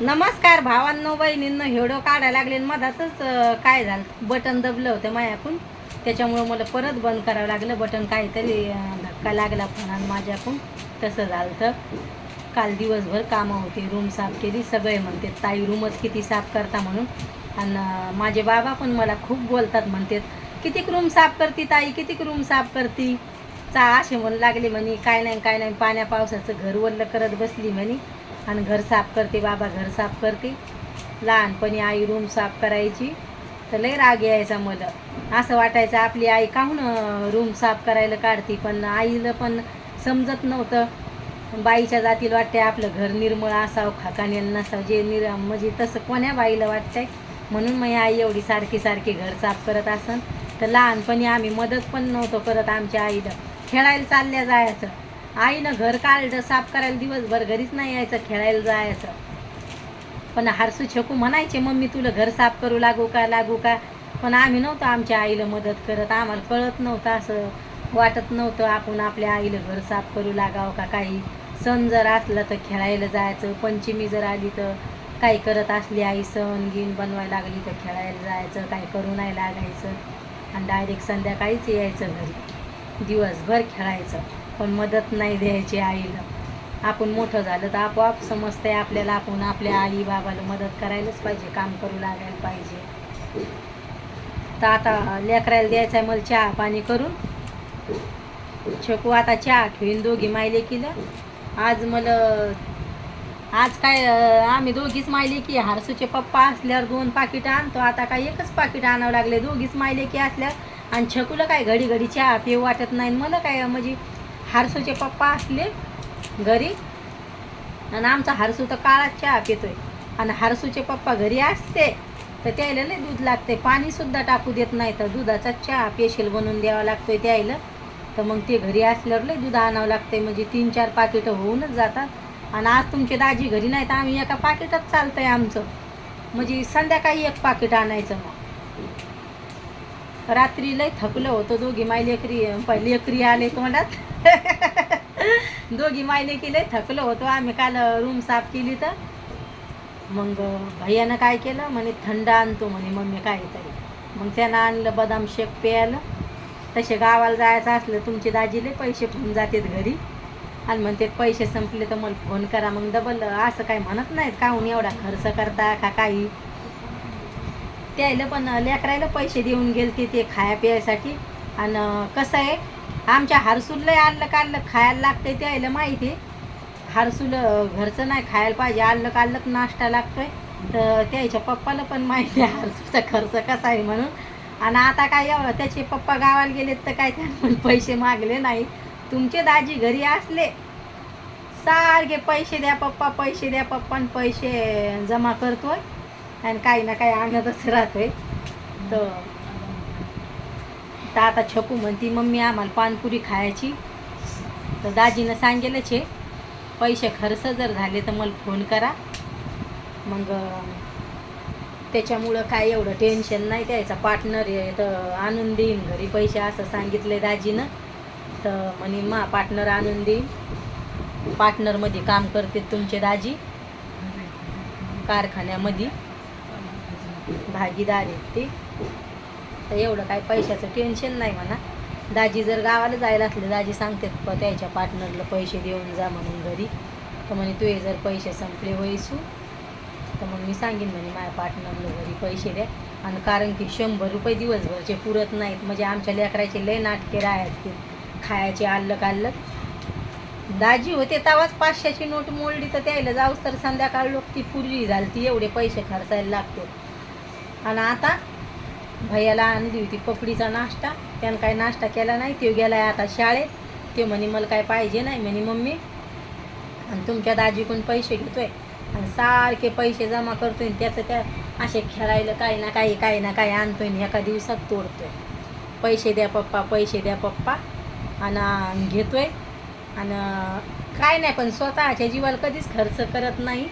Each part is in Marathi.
नमस्कार भावांनो बहिणींनो हेडो काढायला लागले मधातच काय झालं? बटन दबलं होतं मायाकून. त्याच्यामुळं मला परत बंद करावं लागलं. बटन काहीतरी धक्का लागला फोनात माझ्याकून तसं झालं तर काल दिवसभर कामं होती रूम साफ केली. सगळे म्हणते ताई रूमच किती साफ करता म्हणून. आणि माझे बाबा पण मला खूप बोलतात म्हणतात कितीक रूम साफ करती ताई? कितीक रूम साफ करती? चा असे म्हणू लागले म्हणे काय नाही काय नाही. पाण्या पावसाचं घर वल्ल करत बसली म्हणे. आणि घर साफ करते बाबा घर साफ करते. लहानपणी आई रूम साफ करायची. तर लई राग यायचा मला. असं वाटायचं आपली आई काहून रूम साफ करायला काढते? पण आईला पण समजत नव्हतं. बाईच्या जातील वाटते आपलं घर निर्मळ असावं खाकाने नसावं जे निर म्हणजे तसं कोण्या बाईला वाटतंय? म्हणून मग आई एवढी सारखी सारखी घर साफ करत असन. तर लहानपणी आम्ही मदत पण नव्हतो करत आमच्या आईला. खेळायला चालल्या जायचं. आईनं घर काढलं साफ करायला दिवसभर घरीच नाही यायचं खेळायला जायचं. पण हारसू छकू म्हणायचे मम्मी तुला घर साफ करू लागू का लागू का? पण आम्ही नव्हतो आमच्या आईला मदत करत. आम्हाला कळत नव्हतं असं वाटत नव्हतं आपण आपल्या आईला घर साफ करू लागावं का? काही सण जर असला तर खेळायला जायचं. पंचमी जर आली तर काही करत असली आई सण गिन बनवायला लागली तर खेळायला जायचं. काही करू नाही लागायचं. आणि डायरेक्ट संध्याकाळीच यायचं घरी. दिवसभर खेळायचं. पण मदत नाही द्यायची आईला. आपण मोठं झालं तर आपोआप समजतंय आपल्याला आपण आपल्या आई बाबाला मदत करायलाच पाहिजे काम करू लागायला पाहिजे. तर आता लेकरायला द्यायचं आहे मला चहा पाणी करून. छकू आता चहा ठेवीन दोघी मायले केलं. आज मला आज काय आम्ही दोघीच मायले की हारसूचे पप्पा असल्यावर दोन पाकिटं आणतो. आता काय एकच पाकिट आणावं लागले दोघीच मायले की असल्यावर. आणि छकूला काय घडी घडी चहा पिऊ वाटत नाही आणि मला काय म्हणजे हारसूचे पप्पा असले घरी आणि आमचा हारसू तर काळात चहा पितोय. आणि हारसूचे पप्पा घरी असते तर त्याला लई दूध लागते. पाणीसुद्धा टाकू देत नाही तर दुधाचा चहा पेशल बनवून द्यावा लागतोय त्याला. तर मग ते घरी असल्यावर लई दूध आणावं लागते म्हणजे तीन चार पाकिटं होऊनच जातात. आणि आज तुमचे दाजी घरी नाही तर आम्ही एका पाकिटात चालतंय आमचं. म्हणजे संध्याकाळी एक पाकिट आणायचं मग. रात्री लय थकलं होतं. दोघी माय लेकरी पहिली लेकरी आले तोंडात. दोघी माय लेकी लय थकलं होतो. आम्ही काल रूम साफ केली तर. मग भैयानं काय केलं? म्हणे थंड आणतो म्हणे मम्मी काहीतरी. मग त्यानं आणलं बदाम शेक प्यायला. तसे गावाला जायचं असलं तुमचे दाजीले पैसे ठेवून जातात घरी. आणि म्हणते पैसे संपले तर मला फोन करा. मग डबल असं काय म्हणत नाहीत. काहून एवढा खर्च करता का काही? त्याला पण लेकरायला पैसे देऊन गेलते ते खाया प्यायसाठी. आणि कसं आहे आमच्या हारसूलला आणलं काढलं खायला लागतंय त्याला माहिती. आहे हरसूल घरचं नाही खायला पाहिजे आणलं काढलं नाश्ता लागतोय. तर त्याच्या पप्पाला पण माहिती आहे हारसूलचा खर्च कसा आहे म्हणून. आणि आता काय एवढं त्याचे पप्पा गावाला गेलेत तर काय त्यांना पैसे मागले नाही. तुमचे दाजी घरी असले सारखे पैसे द्या पप्पा पैसे द्या पप्पा आणि पैसे जमा करतोय. आणि काही ना काही आणतच राहतोय. तर तर आता छकू म्हणती मम्मी आम्हाला पानपुरी खायची. तर दाजीनं सांगेलच आहे पैसे खर्च जर झाले तर मला फोन करा. मग त्याच्यामुळं काय एवढं टेन्शन नाही त्याचा पार्टनर आहे तर आणून देईन घरी पैसे असं सांगितले दाजीनं. तर म्हणे मा पार्टनर आणून देईन. पार्टनरमध्ये काम करते तुमचे दाजी. कारखान्यामध्ये. भागीदार आहेत ते. तर एवढं काय पैशाचं टेन्शन नाही म्हणा. दाजी जर गावाला जायला असले दाजी सांगतात प त्याच्या पार्टनरला पैसे देऊन जा म्हणून घरी. तर म्हणे तुझे जर पैसे संपले वयसू. तर मग मी सांगेन म्हणे माझ्या पार्टनरला घरी पैसे द्या. आणि कारण की शंभर रुपये दिवसभरचे पुरत नाहीत. म्हणजे आमच्या लेकराचे लय नाटके राहायचे खायचे आल्लक आल्लक. दाजी होते तेव्हाच पाचशेची नोट मोडली तर त्यायला जाऊस तर संध्याकाळ लोक ती पुरली झाली ती एवढे पैसे खर्चायला लागते. आणि आता भैयाला आणली होती पकडीचा नाश्ता. त्यानं काही नाश्ता केला नाही. तो गेलाय आता शाळेत. ते म्हणे मला काय पाहिजे नाही. म्हणे मम्मी आणि तुमच्या दाजीकडून पैसे घेतोय. आणि सारखे पैसे जमा करतोय आणि त्याचं त्या असे खेळायला काही ना काही काही ना काही आणतोय आणि एका दिवसात तोडतोय. पैसे द्या पप्पा पैसे द्या पप्पा. आणि घेतोय. आणि काय नाही पण स्वतःच्या जीवाला कधीच खर्च करत नाही.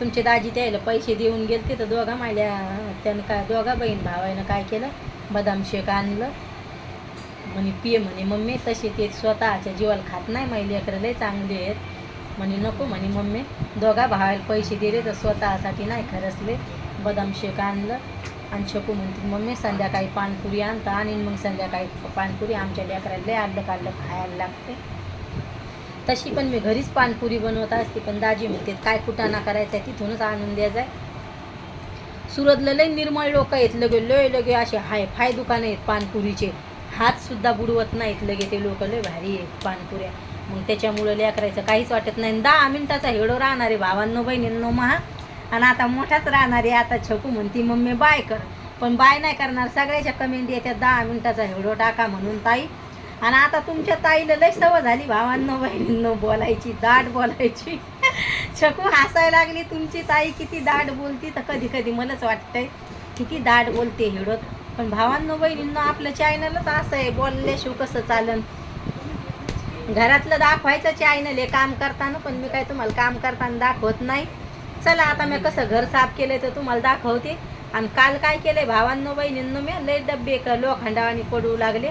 तुमचे दाजी त्याला पैसे देऊन गेले तर दोघा माझ्या त्यानं काय दोघा बहीण भावानं काय केलं? बदाम शेक आणलं. म्हणे पिये म्हणे मम्मी तसे ते स्वतःच्या जीवाला खात नाही माझे लेकरं लय चांगले आहेत. म्हणे नको म्हणे मम्मी दोघा भावाला पैसे दिले तर स्वतःसाठी नाही खरचले बदाम शेक आणलं आणि शकू म्हणते मम्मी संध्याकाळी पानपुरी आणता आणि मग संध्याकाळी पानपुरी आमच्या लेकराला लय आडलं काढलं खायला लागते. तशी पण मी घरीच पानपुरी बनवत असते पण दाजी म्हणते काय कुटाणा करायचा आहे तिथूनच आणून द्यायचा आहे सुरतला लय निर्मळ लोक आहेत लगे लय लगे असे हाय फाय दुकानं आहेत पानपुरीचे. हातसुद्धा बुडवत नाहीत लगे ते लोक लय भारी आहेत पानपुऱ्या. मग त्याच्यामुळं लेकरायचं काहीच वाटत नाही. दहा मिनटाचा हेडो राहणार आहे भावांनो बहिणींनो महा. आणि आता मोठाच राहणार आहे आता छकू म्हणती मम्मी बाय कर. पण बाय नाही करणार सगळ्याच्या कमेंट येत्या दहा मिनिटाचा हेडो टाका म्हणून ताई. आणि आता तुमच्या ताईला लय सवय झाली भावांनो बहिणींनो बोलायची दाट बोलायची. छकू हसायला लागली तुमची ताई किती दाट बोलती तर कधी कधी मलाच वाटतंय. किती दाट बोलते हिडत पण भावांनो बहिणींनो आपलं चॅनलच असं आहे बोलल्याशिवाय कसं चालन? घरातलं दाखवायचं चॅनल आहे काम करताना पण मी काय तुम्हाला काम करताना दाखवत नाही. चला आता मी कसं घर साफ केलं तर तुम्हाला दाखवते. आणि काल काय केलंय भावांनो बहिणींनो मी लय डब्बे लोखंडावानी पडू लागले.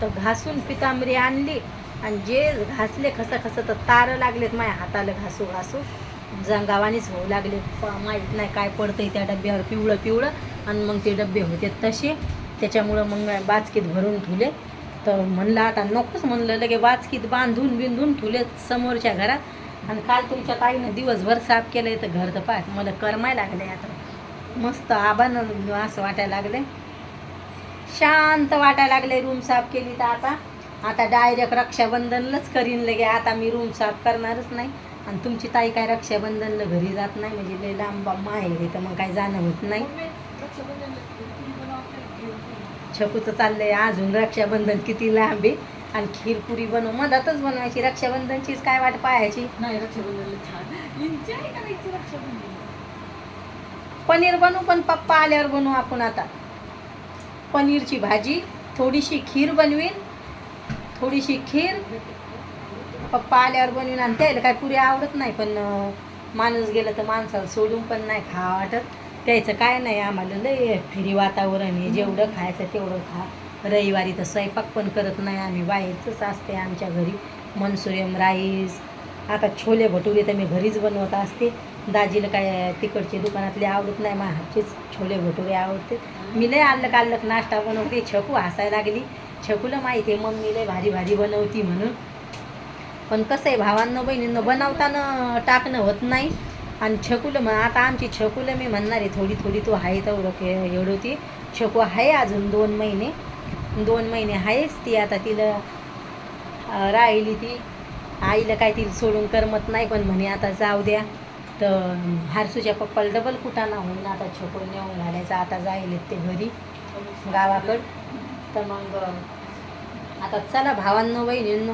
तर घासून पितांबरी आणली आणि जे घासले खसं खसं तर तारं लागलेत माझ्या हाताला घासू घासू. जंगावानीच होऊ लागले. प- माहीत नाही काय पडतंय त्या डब्यावर पिवळं पिवळं. आणि मग ते डबे होते तसे. त्याच्यामुळं मग बाचकीत भरून ठेवले. तर म्हणलं आता नकोच म्हणलं लगे बाचकीत बांधून बिंधून ठुले समोरच्या घरात. आणि काल तुमच्या ताईनं दिवसभर साफ केलं तर घर तर पाय मला करमाय लागले आता. मस्त आबानं असं वाटायला लागले. शांत वाटायला लागले रूम साफ केली तर आता. आता डायरेक्ट रक्षाबंधनलाच करीन लगे. आता मी रूम साफ करणारच नाही. आणि तुमची ताई काय रक्षाबंधनला घरी जात नाही? म्हणजे लय लांब माहेर तर मग काय जाणं होत नाही. छकूचं चाललंय अजून रक्षाबंधन किती लांब आहे. आणि खीरपुरी बनव. मधातच बनवायची. रक्षाबंधनचीच काय वाट पाहायची? नाही रक्षाबंधन. पनीर बनवू पण पप्पा आल्यावर बनवू आपण आता. पनीरची भाजी थोडीशी खीर बनवीन. थोडीशी खीर पप्पा आल्यावर बनवीन आणि त्याला काय पुरी आवडत नाही पण माणूस गेलं तर माणसाला सोडून पण नाही खा वाटत. त्याचं काय नाही आम्हाला लय फेरी वातावरण आहे. जेवढं खायचं तेवढं खा. रविवारी तर स्वयंपाक पण करत नाही आम्ही. बाहेरचंच असते आमच्या घरी. Manchurian rice. आता छोले भटुरे तर मी घरीच बनवत असते. दाजीला काय तिकडचे दुकानातले आवडत नाही माझ्या हातचेच छोले भटुरे आवडते. मी लय आल्लक आलक नाश्ता बनवते छकू हसायला लागली. छकूला माहिती आहे मम्मी लय भारी भारी बनवती म्हणून. पण कसं आहे भावांनो बहिणींनं बनवताना टाकणं होत नाही. आणि छकुलं मग आता आमची छकुलं मी म्हणणार आहे थोडी थोडी तू आहे तेवढं के एवढं ती. छकू आहे अजून दोन महिने. दोन महिने आहेच ती आता तिला राहिली ती. आईला काय तिला सोडून करमत नाही पण म्हणे आता जाऊ द्या. तर हारसूच्या पप्पाला डबल कुटाणा होऊन आता छकूला नेऊन घालायचा. आता जाईल ते घरी गावाकडं. तर मग आता चला भावांनो बहिणींनो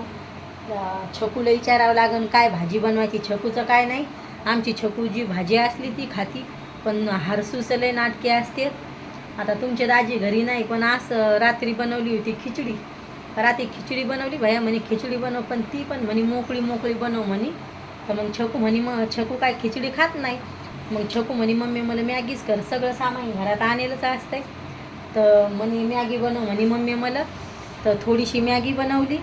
अं, छकूला विचारावं लागन काय भाजी बनवायची? छकूचं काय नाही. आमची छकू जी भाजी असली ती खाती पण हारसूचं लय नाटके असते. आता तुमच्या दाजी घरी नाही पण असं रात्री बनवली होती खिचडी. रात्री खिचडी बनवली भया म्हणे खिचडी बनव पण ती पण म्हणे मोकळी मोकळी बनव म्हणे. तर मग छकू म्हणे मग छकू काय खिचडी खात नाही. मग छकू म्हणे मम्मी मला मॅगीच कर सगळं सामान घरात आणलेलंच असतंय. तर म्हणे मॅगी बनव म्हणे मम्मी मला. तर थोडीशी मॅगी बनवली.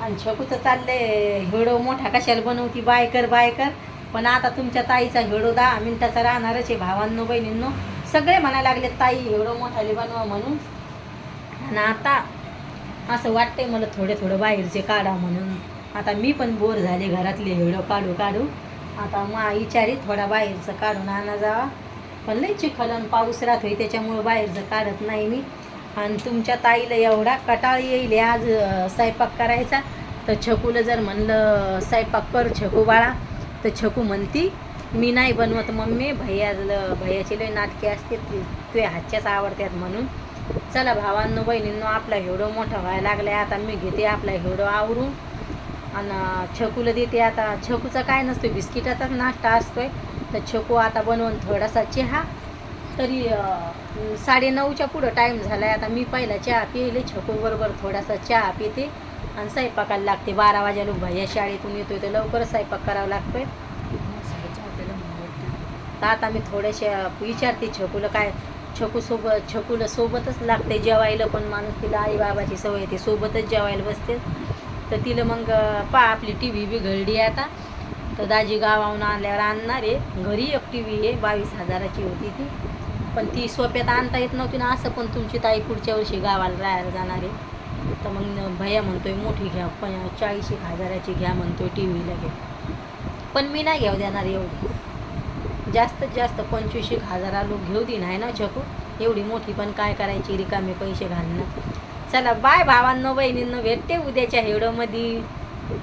आणि छकू तर चाललंय हिडो मोठा कशाला बनवती बाय कर बाय कर. पण आता तुमच्या ताईचा हिडो दहा मिनटाचा राहणारच आहे भावांनो बहिणींनो. सगळे म्हणायला लागले ताई हिडो मोठाले बनवा म्हणून. आणि आता असं वाटतंय मला थोडे थोडं बाहेरचे काढा म्हणून. आता मी पण बोर झाले घरातले हिडो काढू काढू. आता मग विचारी थोडा बाहेरचं काढून आणा जावा पण लई चिखलन पाऊस पाऊस राहतोय त्याच्यामुळं बाहेरचं काढत नाही मी. आणि तुमच्या ताईला एवढा कटाळ येईल आज स्वयंपाक करायचा. तर छकूला जर म्हणलं स्वयंपाक कर छकू बाळा. तर छकू म्हणती मी नाही बनवत मम्मी भैया भैयाचे लय नाटके असते तुझ्या हातच्याच आवडतात म्हणून. चला भावांनो बहिणींनो आपला हिवडो मोठा व्हायला लागलाय आता मी घेते आपला हिवडो आवरून. आणि छकूला देते. आता छकूचा काय नसतो बिस्किटाचाच नाश्ता असतोय. तर छकू आता बनवून थोडासा चहा. तरी साडे साडेनऊच्या पुढं टाईम झाला आहे आता मी पहिला चहा पिले छकूबरोबर थोडासा चहा पिते. आणि स्वयंपाकाला लागते. बारा वाजेला भैया शाळेतून येतोय तर लवकरच स्वयंपाक करावा लागतोय. तर आता मी थोडेसे विचारते छकूला काय छकू सोबत छकूला सोबतच लागते जेवायला. पण माणूस तिला आई बाबाची सवय येते सोबतच जेवायला बसते. तर तिला मग पा आपली टी व्ही बिघडली आता. तर दाजी गावाहून आणल्यावर आणणार आहे. घरी एक टी व्ही आहे बावीस हजाराची होती ती. पण ती सोप्यात आणता येत नव्हती ना असं पण तुमची ताई पुढच्या वर्षी गावाला राहायला जाणार आहे. तर मग भैया म्हणतोय मोठी घ्या पण चाळीस एक हजाराची घ्या म्हणतोय टी व्हीला लगेच पण मी नाही घेऊ देणार एवढी. जास्तीत जास्त पंचवीस एक हजारा लोक घेऊ दे नाही ना छकू. एवढी मोठी पण काय करायची रिकामे पैसे घालणं. चला बाय भावांनो बहिणींनो भेटते उद्याच्या हेडोमध्ये